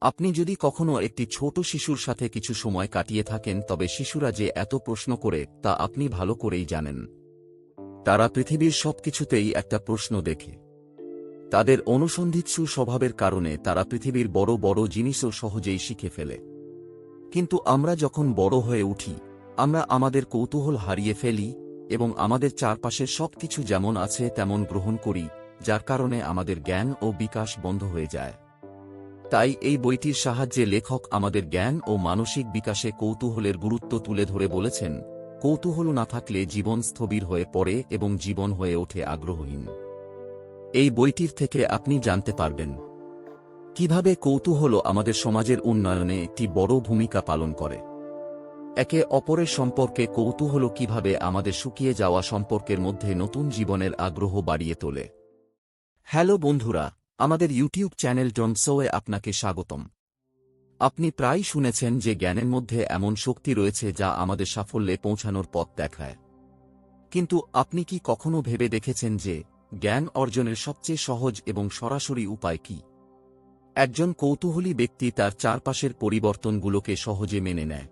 আপনি যদি কখনো একটি ছোট শিশুর সাথে কিছু সময় কাটিয়ে থাকেন, তবে শিশুরা যে এত প্রশ্ন করে, তা আপনি ভালো করেই জানেন। তারা পৃথিবীর সবকিছুতেই একটা প্রশ্ন দেখে। তাদের অনুসন্ধিৎসু স্বভাবের কারণে তারা পৃথিবীর বড় বড় জিনিসও সহজেই শিখে ফেলে। কিন্তু আমরা যখন বড় হয়ে উঠি, আমরা আমাদের কৌতূহল হারিয়ে ফেলি এবং আমাদের চারপাশের সবকিছু যেমন আছে, তেমন গ্রহণ করি, যার কারণে আমাদের জ্ঞান ও বিকাশ বন্ধ হয়ে যায়। তাই এই বইটির সাহায্যে লেখক আমাদের জ্ঞান ও মানসিক বিকাশে কৌতূহলের গুরুত্ব তুলে ধরে বলেছেন, কৌতূহল না থাকলে জীবন স্থবির হয়ে পড়ে এবং জীবন হয়ে ওঠে আগ্রহহীন। এই বইটির থেকে আপনি জানতে পারবেন কীভাবে কৌতূহল আমাদের সমাজের উন্নয়নে একটি বড় ভূমিকা পালন করে। একে অপরের সম্পর্কে কৌতূহল কীভাবে আমাদের শুকিয়ে যাওয়া সম্পর্কের মধ্যে নতুন জীবনের আগ্রহ বাড়িয়ে তোলে। হ্যালো বন্ধুরা আমাদের ইউটিউব চ্যানেল ডনসোয়ে আপনাকে স্বাগতম। আপনি প্রায় শুনেছেন যে জ্ঞানের মধ্যে এমন শক্তি রয়েছে যা আমাদের সাফল্যে পৌঁছানোর পথ দেখায়। কিন্তু আপনি কি কখনো ভেবে দেখেছেন যে জ্ঞান অর্জনের সবচেয়ে সহজ এবং সরাসরি উপায় কি? একজন কৌতূহলী ব্যক্তি তার চারপাশের পরিবর্তনগুলোকে সহজে মেনে নেয়।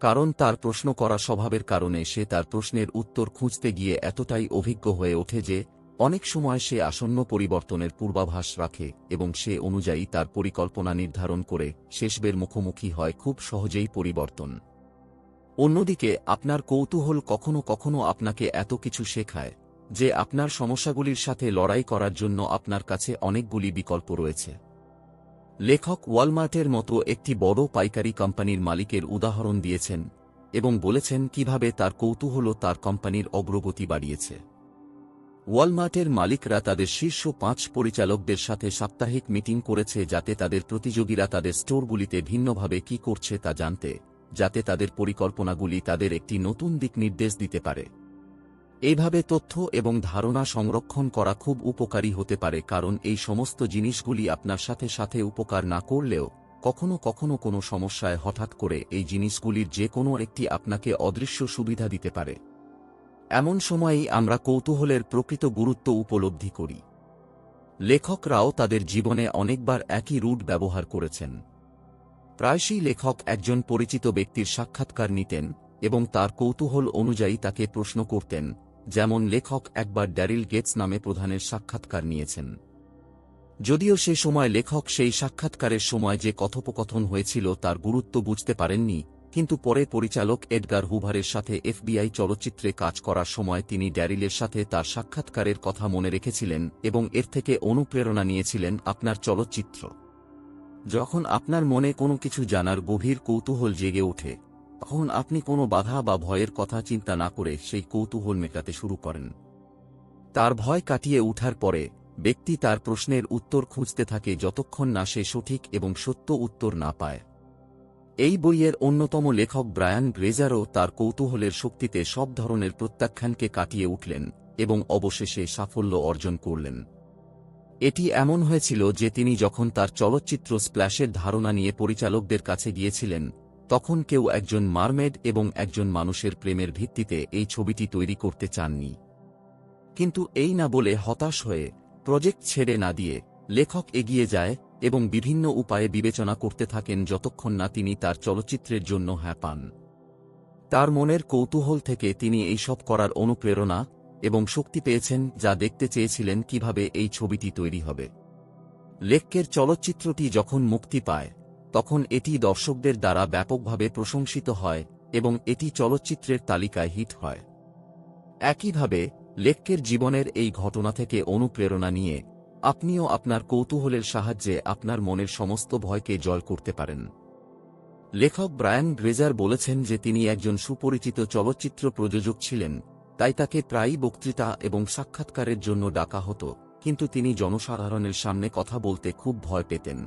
কারণ তার প্রশ্ন করা স্বভাবের কারণে সে তার প্রশ্নের উত্তর খুঁজতে গিয়ে এতটাই অভিজ্ঞ হয়ে ওঠে যে অনেক সময় সে আসন্ন পরিবর্তনের পূর্বাভাস রাখে এবং সে অনুযায়ী তার পরিকল্পনা নির্ধারণ করে শেষবের মুখোমুখি হয় খুব সহজেই পরিবর্তন। অন্যদিকে, আপনার কৌতূহল কখনো কখনো আপনাকে এত কিছু শেখায়, যে আপনার সমস্যাগুলির সাথে লড়াই করার জন্য আপনার কাছে অনেকগুলি বিকল্প রয়েছে। লেখক ওয়ালমার্টের মতো একটি বড় পাইকারি কোম্পানির মালিকের উদাহরণ দিয়েছেন এবং বলেছেন কীভাবে তার কৌতূহল তার কোম্পানির অগ্রগতি বাড়িয়েছে। ওয়ালমার্টের মালিকরা তাদের শীর্ষ পাঁচ পরিচালকদের সাথে সাপ্তাহিক মিটিং করেছে যাতে তাদের প্রতিযোগীরা তাদের স্টোরগুলিতে ভিন্নভাবে কি করছে তা জানতে, যাতে তাদের পরিকল্পনাগুলি তাদের একটি নতুন দিক নির্দেশ দিতে পারে। এইভাবে তথ্য এবং ধারণা সংরক্ষণ করা খুব উপকারী হতে পারে কারণ এই সমস্ত জিনিসগুলি আপনার সাথে সাথে উপকার না করলেও কখনো কখনো কোনো সমস্যায় হঠাৎ করে এই জিনিসগুলির যে কোনো একটি আপনাকে অদৃশ্য সুবিধা দিতে পারে। এমন সময়েই আমরা কৌতূহলের প্রকৃত গুরুত্ব উপলব্ধি করি। লেখকরাও তাদের জীবনে অনেকবার একই রুট ব্যবহার করেছেন। প্রায়শই লেখক একজন পরিচিত ব্যক্তির সাক্ষাৎকার নিতেন এবং তার কৌতূহল অনুযায়ী তাকে প্রশ্ন করতেন, যেমন লেখক একবার ড্যারিল গেটস নামে প্রধানের সাক্ষাৎকার নিয়েছেন। যদিও সে সময় লেখক সেই সাক্ষাৎকারের সময় যে কথোপকথন হয়েছিল তার গুরুত্ব বুঝতে পারেননি কিন্তু পরে পরিচালক এডগার হুভারের সাথে এফবিআই চলচ্চিত্রে কাজ করার সময় তিনি ড্যারিলের সাথে তার সাক্ষাৎকারের কথা মনে রেখেছিলেন এবং এর থেকে অনুপ্রেরণা নিয়েছিলেন আপনার চলচ্চিত্র। যখন আপনার মনে কোনো কিছু জানার গভীর কৌতূহল জেগে ওঠে, তখন আপনি কোনো বাধা বা ভয়ের কথা চিন্তা না করে সেই কৌতূহল মেটাতে শুরু করেন। তার ভয় কাটিয়ে উঠার পরে, ব্যক্তি তার প্রশ্নের উত্তর খুঁজতে থাকে যতক্ষণ না সে সঠিক এবং সত্য উত্তর না পায়। এই বইয়ের অন্যতম লেখক ব্রায়ান গ্রেজারও তার কৌতূহলের শক্তিতে সব ধরনের প্রত্যাখ্যানকে কাটিয়ে উঠলেন এবং অবশেষে সাফল্য অর্জন করলেন। এটি এমন হয়েছিল যে তিনি যখন তার চলচ্চিত্র স্প্ল্যাশের ধারণা নিয়ে পরিচালকদের কাছে গিয়েছিলেন, তখন কেউ একজন মারমেড এবং একজন মানুষের প্রেমের ভিত্তিতে এই ছবিটি তৈরি করতে চাননি। কিন্তু এই না বলে হতাশ হয়ে প্রজেক্ট ছেড়ে না দিয়ে লেখক এগিয়ে যায় এবং বিভিন্ন উপায়ে বিবেচনা করতে থাকেন যতক্ষণ না তিনি তার চলচ্চিত্রের জন্য হ্যাঁ পান। তার মনের কৌতূহল থেকে তিনি এইসব করার অনুপ্রেরণা এবং শক্তি পেয়েছেন যা দেখতে চেয়েছিলেন কীভাবে এই ছবিটি তৈরি হবে। লেক্কের চলচ্চিত্রটি যখন মুক্তি পায়, তখন এটি দর্শকদের দ্বারা ব্যাপকভাবে প্রশংসিত হয় এবং এটি চলচ্চিত্রের তালিকায় হিট হয়। একইভাবে, লেক্কের জীবনের এই ঘটনা থেকে অনুপ্রেরণা নিয়ে আপনিও আপনার কৌতূহলের সাহায্যে আপনার মনের সমস্ত ভয়কে জয় করতে পারেন। লেখক ব্রায়ান গ্রেজার বলেছেন যে তিনি একজন সুপরিচিত চলচ্চিত্র প্রযোজক ছিলেন, তাই তাকে প্রায়ই বক্তৃতা এবং সাক্ষাৎকারের জন্য ডাকা হতো, কিন্তু তিনি জনসাধারণের সামনে কথা বলতে খুব ভয় পেতেন।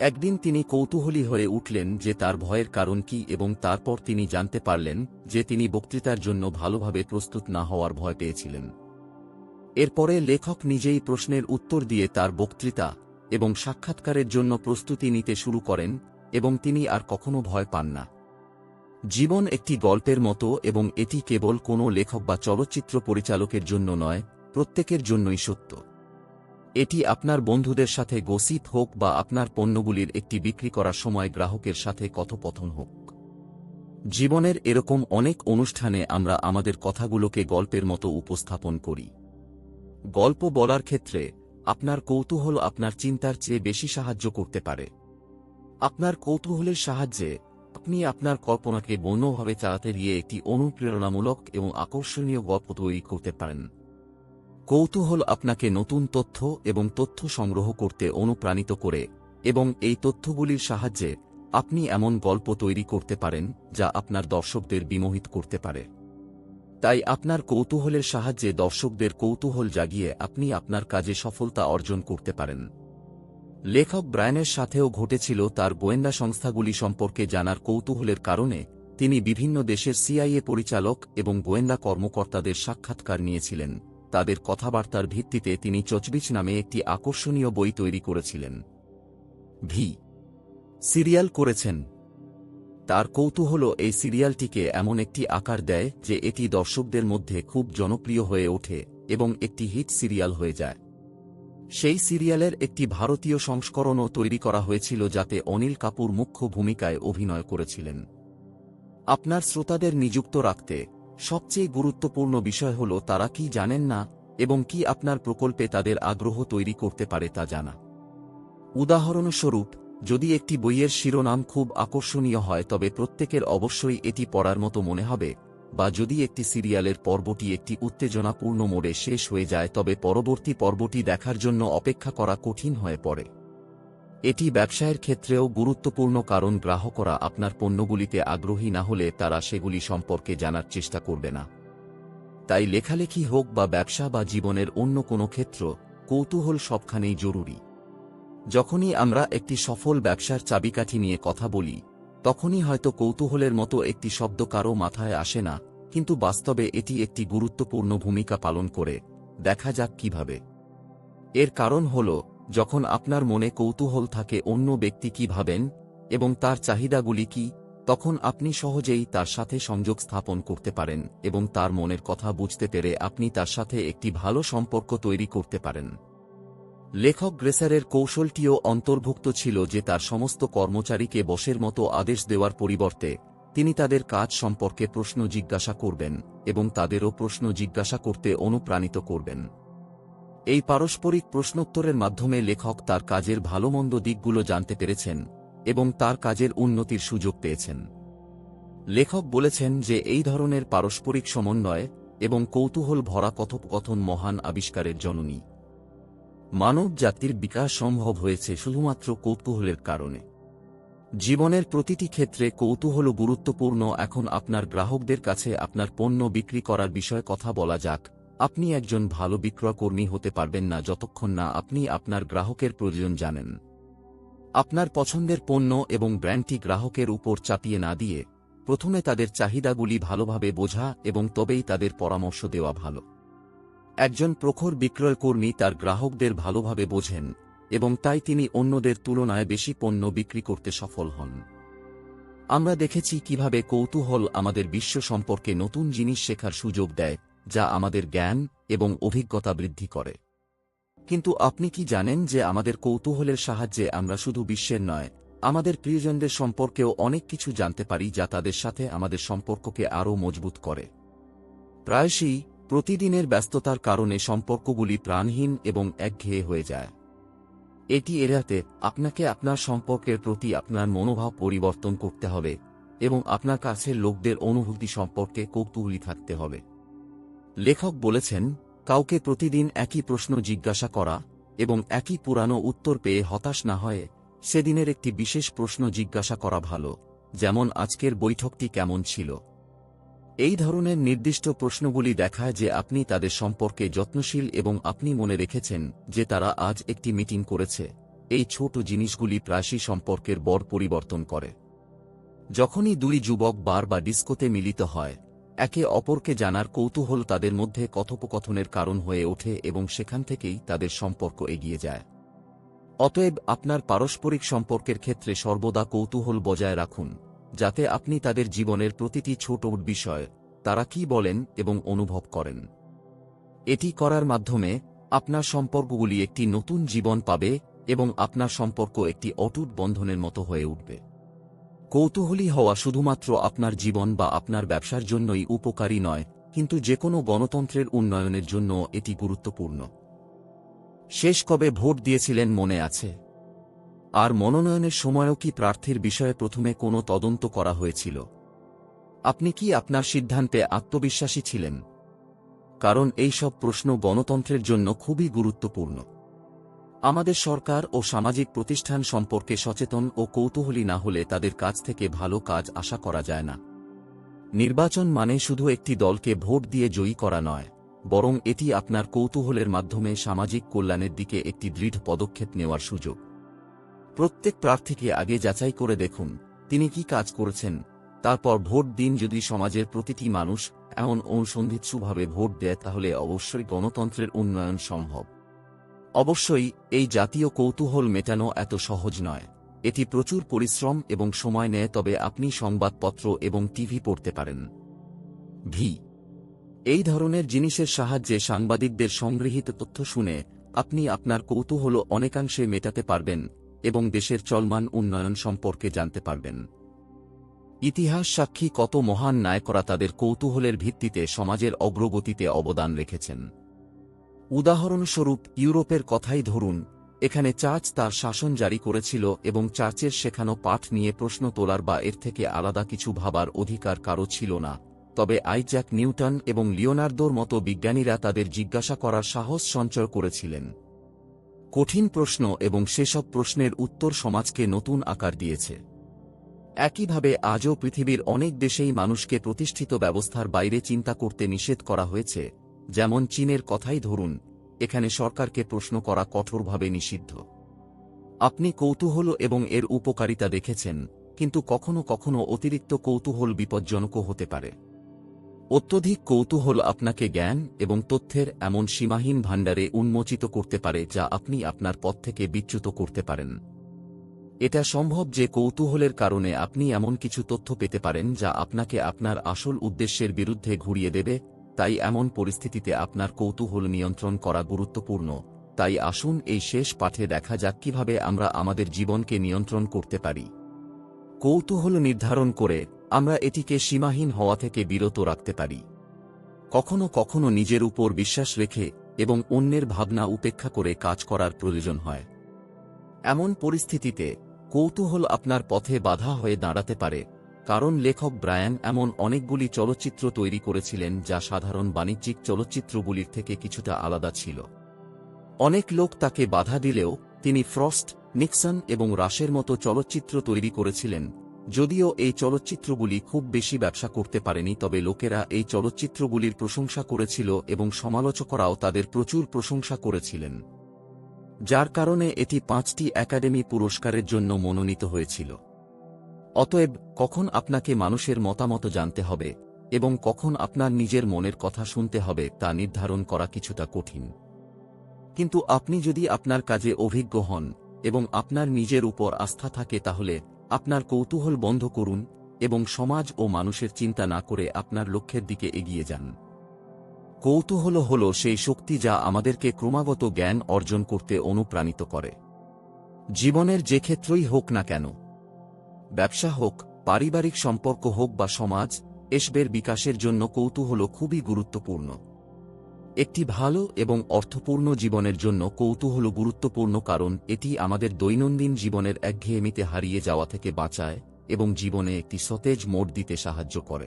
একদিন তিনি কৌতূহলী হয়ে উঠলেন যে তার ভয়ের কারণ কি এবং তারপর তিনি জানতে পারলেন যে তিনি বক্তৃতার জন্য ভালোভাবে প্রস্তুত না হওয়ার ভয় পেয়েছিলেন। এরপরে লেখক নিজেই প্রশ্নের উত্তর দিয়ে তার বক্তৃতা এবং সাক্ষাৎকারের জন্য প্রস্তুতি নিতে শুরু করেন, এবং তিনি আর কখনো ভয় পান না। জীবন একটি গল্পের মতো এবং এটি কেবল কোনো লেখক বা চলচ্চিত্র পরিচালকের জন্য নয়, প্রত্যেকের জন্যই সত্য। এটি আপনার বন্ধুদের সাথে গসিপ হোক বা আপনার পণ্যগুলির একটি বিক্রি করার সময় গ্রাহকের সাথে কথোপথন হোক। জীবনের এরকম অনেক অনুষ্ঠানে আমরা আমাদের কথাগুলোকে গল্পের মতো উপস্থাপন করি। গল্প বলার ক্ষেত্রে, আপনার কৌতূহল আপনার চিন্তার চেয়ে বেশি সাহায্য করতে পারে। আপনার কৌতূহলের সাহায্যে, আপনি আপনার কল্পনাকে বন্যভাবে চালাতে গিয়ে একটি অনুপ্রেরণামূলক এবং আকর্ষণীয় গল্প তৈরি করতে পারেন। কৌতূহল আপনাকে নতুন তথ্য এবং তথ্য সংগ্রহ করতে অনুপ্রাণিত করে এবং এই তথ্যগুলির সাহায্যে আপনি এমন গল্প তৈরি করতে পারেন যা আপনার দর্শকদের বিমোহিত করতে পারে। তাই আপনার কৌতূহলের সাহায্যে দর্শকদের কৌতূহল জাগিয়ে আপনি আপনার কাজে সফলতা অর্জন করতে পারেন। লেখক ব্রায়ানের সাথেও ঘটেছিল তার গোয়েন্দা সংস্থাগুলি সম্পর্কে জানার কৌতূহলের কারণে তিনি বিভিন্ন দেশের সিআইএ পরিচালক এবং গোয়েন্দা কর্মকর্তাদের সাক্ষাৎকার নিয়েছিলেন। তাদের কথাবার্তার ভিত্তিতে তিনি চচবিচ নামে একটি আকর্ষণীয় বই তৈরি করেছিলেন। ভি সিরিয়াল করেছেন। তার কৌতূহল এই সিরিয়ালটিকে এমন একটি আকার দেয় যে এটি দর্শকদের মধ্যে খুব জনপ্রিয় হয়ে ওঠে এবং একটি হিট সিরিয়াল হয়ে যায়। সেই সিরিয়ালের একটি ভারতীয় সংস্করণও তৈরি করা হয়েছিল যাতে অনিল কাপুর মুখ্য ভূমিকায় অভিনয় করেছিলেন। আপনার শ্রোতাদের নিযুক্ত রাখতে সবচেয়ে গুরুত্বপূর্ণ বিষয় হল তারা কি জানেন না এবং কি আপনার প্রকল্পে তাদের আগ্রহ তৈরি করতে পারে তা জানা। উদাহরণস্বরূপ যদি একটি বইয়ের শিরোনাম খুব আকর্ষণীয় হয় তবে প্রত্যেকের অবশ্যই এটি পড়ার মতো মনে হবে, বা যদি একটি সিরিয়ালের পর্বটি একটি উত্তেজনাপূর্ণ মোড়ে শেষ হয়ে যায় তবে পরবর্তী পর্বটি দেখার জন্য অপেক্ষা করা কঠিন হয়ে পড়ে। এটি ব্যবসায়ের ক্ষেত্রেও গুরুত্বপূর্ণ কারণ গ্রাহকরা আপনার পণ্যগুলিতে আগ্রহী না হলে তারা সেগুলি সম্পর্কে জানার চেষ্টা করবে না। তাই লেখালেখি হোক বা ব্যবসা বা জীবনের অন্য কোনো ক্ষেত্র, কৌতূহল সবখানেই জরুরি। যখনই আমরা একটি সফল ব্যবসার চাবিকাঠি নিয়ে কথা বলি, তখনই হয়তো কৌতূহলের মতো একটি শব্দ কারও মাথায় আসে না, কিন্তু বাস্তবে এটি একটি গুরুত্বপূর্ণ ভূমিকা পালন করে, দেখা যাক কীভাবে। এর কারণ হল, যখন আপনার মনে কৌতূহল থাকে অন্য ব্যক্তি কি ভাবেন, এবং তার চাহিদাগুলি কি, তখন আপনি সহজেই তার সাথে সংযোগ স্থাপন করতে পারেন, এবং তার মনের কথা বুঝতে পেরে আপনি তার সাথে একটি ভালো সম্পর্ক তৈরি করতে পারেন। লেখক গ্রেসারের কৌশলটিও অন্তর্ভুক্ত ছিল যে তার সমস্ত কর্মচারীকে বসের মতো আদেশ দেওয়ার পরিবর্তে তিনি তাদের কাজ সম্পর্কে প্রশ্ন জিজ্ঞাসা করবেন এবং তাদেরও প্রশ্ন জিজ্ঞাসা করতে অনুপ্রাণিত করবেন। এই পারস্পরিক প্রশ্নোত্তরের মাধ্যমে লেখক তার কাজের ভালোমন্দ দিকগুলো জানতে পেরেছেন এবং তার কাজের উন্নতির সুযোগ পেয়েছেন। লেখক বলেছেন যে এই ধরনের পারস্পরিক সমন্বয় এবং কৌতূহল ভরা কথোপকথন মহান আবিষ্কারের জননী। মানব জাতির বিকাশ সম্ভব হয়েছে শুধুমাত্র কৌতূহলের কারণে। জীবনের প্রতিটি ক্ষেত্রে কৌতূহল গুরুত্বপূর্ণ, এখন আপনার গ্রাহকদের কাছে আপনার পণ্য বিক্রি করার বিষয়ে কথা বলা যাক। আপনি একজন ভালো বিক্রয়কর্মী হতে পারবেন না যতক্ষণ না আপনি আপনার গ্রাহকের প্রয়োজন জানেন। আপনার পছন্দের পণ্য এবং ব্র্যান্ডটি গ্রাহকের উপর চাপিয়ে না দিয়ে, প্রথমে তাদের চাহিদাগুলি ভালোভাবে বোঝা এবং তবেই তাদের পরামর্শ দেওয়া ভালো। একজন প্রখর বিক্রয়কর্মী তার গ্রাহকদের ভালোভাবে বোঝেন, এবং তাই তিনি অন্যদের তুলনায় বেশি পণ্য বিক্রি করতে সফল হন। আমরা দেখেছি কীভাবে কৌতূহল আমাদের বিশ্ব সম্পর্কে নতুন জিনিস শেখার সুযোগ দেয়, যা আমাদের জ্ঞান এবং অভিজ্ঞতা বৃদ্ধি করে। কিন্তু আপনি কি জানেন যে আমাদের কৌতূহলের সাহায্যে আমরা শুধু বিশ্বের নয়, আমাদের প্রিয়জনদের সম্পর্কেও অনেক কিছু জানতে পারি যা তাদের সাথে আমাদের সম্পর্ককে আরও মজবুত করে? প্রায়শই প্রতিদিনের ব্যস্ততার কারণে সম্পর্কগুলি প্রাণহীন এবং একঘেয়ে হয়ে যায়। এটি এড়াতে আপনাকে আপনার সম্পর্কের প্রতি আপনার মনোভাব পরিবর্তন করতে হবে এবং আপনার কাছের লোকদের অনুভূতি সম্পর্কে কৌতূহলী থাকতে হবে। লেখক বলেছেন, কাউকে প্রতিদিন একই প্রশ্ন জিজ্ঞাসা করা এবং একই পুরানো উত্তর পেয়ে হতাশ না হয়ে সেদিনের একটি বিশেষ প্রশ্ন জিজ্ঞাসা করা ভালো, যেমন, আজকের বৈঠকটি কেমন ছিল? এই ধরনের নির্দিষ্ট প্রশ্নগুলি দেখায় যে আপনি তাদের সম্পর্কে যত্নশীল এবং আপনি মনে রেখেছেন যে তারা আজ একটি মিটিং করেছে। এই ছোট জিনিসগুলি প্রায়শই সম্পর্কের বড় পরিবর্তন করে। যখনই দুই যুবক বার বা ডিস্কোতে মিলিত হয়, একে অপরকে জানার কৌতূহল তাদের মধ্যে কথোপকথনের কারণ হয়ে ওঠে এবং সেখান থেকেই তাদের সম্পর্ক এগিয়ে যায়। অতএব আপনার পারস্পরিক সম্পর্কের ক্ষেত্রে সর্বদা কৌতূহল বজায় রাখুন। যাতে আপনি তাদের জীবনের প্রতিটি ছোট বিষয়, তারা কি বলেন এবং অনুভব করেন। এটি করার মাধ্যমে আপনার সম্পর্কগুলি একটি নতুন জীবন পাবে এবং আপনার সম্পর্ক একটি অটুট বন্ধনের মতো হয়ে উঠবে। কৌতূহলী হওয়া শুধুমাত্র আপনার জীবন বা আপনার ব্যবসার জন্যই উপকারী নয়, কিন্তু যে কোনো গণতন্ত্রের উন্নয়নের জন্য এটি গুরুত্বপূর্ণ। শেষ কবে ভোট দিয়েছিলেন মনে আছে? আর মনোনয়নের সময়ও কি প্রার্থীর বিষয়ে প্রথমে কোনো তদন্ত করা হয়েছিল? আপনি কি আপনার সিদ্ধান্তে আত্মবিশ্বাসী ছিলেন? কারণ এই সব প্রশ্ন গণতন্ত্রের জন্য খুবই গুরুত্বপূর্ণ। আমাদের সরকার ও সামাজিক প্রতিষ্ঠান সম্পর্কে সচেতন ও কৌতূহলী না হলে তাদের কাছ থেকে ভালো কাজ আশা করা যায় না। নির্বাচন মানে শুধু একটি দলকে ভোট দিয়ে জয়ী করা নয়, বরং এটি আপনার কৌতূহলের মাধ্যমে সামাজিক কল্যাণের দিকে একটি দৃঢ় পদক্ষেপ নেওয়ার সুযোগ। প্রত্যেক প্রার্থীকে আগে যাচাই করে দেখুন, তিনি কি কাজ করেছেন। তারপর ভোট দিন যদি সমাজের প্রতিটি মানুষ এমন অনুসন্ধিৎসুভাবে ভোট দেয়, তাহলে অবশ্যই গণতন্ত্রের উন্নয়ন সম্ভব। অবশ্যই, এই জাতীয় কৌতূহল মেটানো এত সহজ নয়। এটি প্রচুর পরিশ্রম এবং সময় নেয়, তবে আপনি সংবাদপত্র এবং টিভি পড়তে পারেন। ভি। এই ধরনের জিনিসের সাহায্যে সাংবাদিকদের সংগৃহীত তথ্য শুনে আপনি আপনার কৌতূহল অনেকাংশে মেটাতে পারবেন। এবং দেশের চলমান উন্নয়ন সম্পর্কে জানতে পারবেন। ইতিহাস সাক্ষী কত মহান নায়করা তাদের কৌতূহলের ভিত্তিতে সমাজের অগ্রগতিতে অবদান রেখেছেন। উদাহরণস্বরূপ, ইউরোপের কথাই ধরুন, এখানে চার্চ তার শাসন জারি করেছিল এবং চার্চের শেখানো পাঠ নিয়ে প্রশ্ন তোলার বা এর থেকে আলাদা কিছু ভাবার অধিকার কারও ছিল না। তবে আইজ্যাক নিউটন এবং লিওনার্দোর মতো বিজ্ঞানীরা তাদের জিজ্ঞাসা করার সাহস সঞ্চয় করেছিলেন। কঠিন প্রশ্ন এবং সেসব প্রশ্নের উত্তর সমাজকে নতুন আকার দিয়েছে। একইভাবে আজও পৃথিবীর অনেক দেশেই মানুষকে প্রতিষ্ঠিত ব্যবস্থার বাইরে চিন্তা করতে নিষেধ করা হয়েছে, যেমন চীনের কথাই ধরুন, এখানে সরকারকে প্রশ্ন করা কঠোরভাবে নিষিদ্ধ। আপনি কৌতূহল এবং এর উপকারিতা দেখেছেন, কিন্তু কখনো কখনো অতিরিক্ত কৌতূহল বিপজ্জনকও হতে পারে। অত্যধিক কৌতূহল আপনাকে জ্ঞান এবং তথ্যের এমন সীমাহীন ভাণ্ডারে উন্মোচিত করতে পারে যা আপনি আপনার পথ থেকে বিচ্যুত করতে পারেন। এটা সম্ভব যে কৌতূহলের কারণে আপনি এমন কিছু তথ্য পেতে পারেন যা আপনাকে আপনার আসল উদ্দেশ্যের বিরুদ্ধে ঘুরিয়ে দেবে, তাই এমন পরিস্থিতিতে আপনার কৌতূহল নিয়ন্ত্রণ করা গুরুত্বপূর্ণ। তাই আসুন এই শেষ পাঠে দেখা যাক কীভাবে আমরা আমাদের জীবনকে নিয়ন্ত্রণ করতে পারি। কৌতূহল নির্ধারণ করে আমরা এটিকে সীমাহীন হওয়া থেকে বিরত রাখতে পারি। কখনো কখনো নিজের উপর বিশ্বাস রেখে এবং অন্যের ভাবনা উপেক্ষা করে কাজ করার প্রয়োজন হয়। এমন পরিস্থিতিতে কৌতূহল আপনার পথে বাধা হয়ে দাঁড়াতে পারে, কারণ লেখক ব্রায়ান এমন অনেকগুলি চলচ্চিত্র তৈরি করেছিলেন যা সাধারণ বাণিজ্যিক চলচ্চিত্রগুলির থেকে কিছুটা আলাদা ছিল। অনেক লোক তাকে বাধা দিলেও তিনি ফ্রস্ট, নিক্সন এবং রাশের মতো চলচ্চিত্র তৈরি করেছিলেন যদিও এই চলচ্চিত্রগুলি খুব বেশি ব্যবসা করতে পারেনি, তবে লোকেরা এই চলচ্চিত্রগুলির প্রশংসা করেছিল এবং সমালোচকরাও তাদের প্রচুর প্রশংসা করেছিলেন। যার কারণে এটি পাঁচটি একাডেমি পুরস্কারের জন্য মনোনীত হয়েছিল। অতএব, কখন আপনাকে মানুষের মতামত জানতে হবে এবং কখন আপনার নিজের মনের কথা শুনতে হবে তা নির্ধারণ করা কিছুটা কঠিন। কিন্তু আপনি যদি আপনার কাজে অভিজ্ঞ হন এবং আপনার নিজের উপর আস্থা থাকে তাহলে আপনার কৌতূহল বন্ধ করুন এবং সমাজ ও মানুষের চিন্তা না করে আপনার লক্ষ্যের দিকে এগিয়ে যান। কৌতূহল হল সেই শক্তি যা আমাদেরকে ক্রমাগত জ্ঞান অর্জন করতে অনুপ্রাণিত করে। জীবনের যে ক্ষেত্রই হোক না কেন, ব্যবসা হোক, পারিবারিক সম্পর্ক হোক বা সমাজ, এসবের বিকাশের জন্য কৌতূহল খুবই গুরুত্বপূর্ণ। একটি ভালো এবং অর্থপূর্ণ জীবনের জন্য কৌতূহল গুরুত্বপূর্ণ কারণ এটি আমাদের দৈনন্দিন জীবনের একঘেয়েমিতে হারিয়ে যাওয়া থেকে বাঁচায় এবং জীবনে একটি সতেজ মোড় দিতে সাহায্য করে।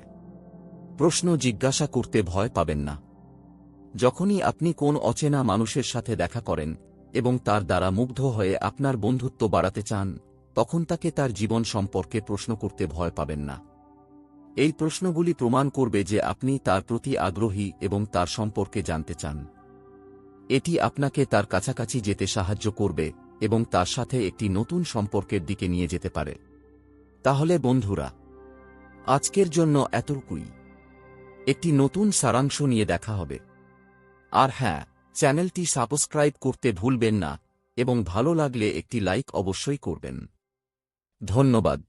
প্রশ্ন জিজ্ঞাসা করতে ভয় পাবেন না। যখনই আপনি কোন অচেনা মানুষের সাথে দেখা করেন এবং তার দ্বারা মুগ্ধ হয়ে আপনার বন্ধুত্ব বাড়াতে চান, তখন তাকে তার জীবন সম্পর্কে প্রশ্ন করতে ভয় পাবেন না। এই প্রশ্নগুলি প্রমাণ করবে যে আপনি তার প্রতি আগ্রহী এবং তার সম্পর্কে জানতে চান। এটি আপনাকে তার কাছাকাছি যেতে সাহায্য করবে এবং তার সাথে একটি নতুন সম্পর্কের দিকে নিয়ে যেতে পারে। তাহলে বন্ধুরা, আজকের জন্য এতটুকুই। একটি নতুন সারাংশ নিয়ে দেখা হবে। আর হ্যাঁ চ্যানেলটি সাবস্ক্রাইব করতে ভুলবেন না এবং ভালো লাগলে একটি লাইক অবশ্যই করবেন। ধন্যবাদ।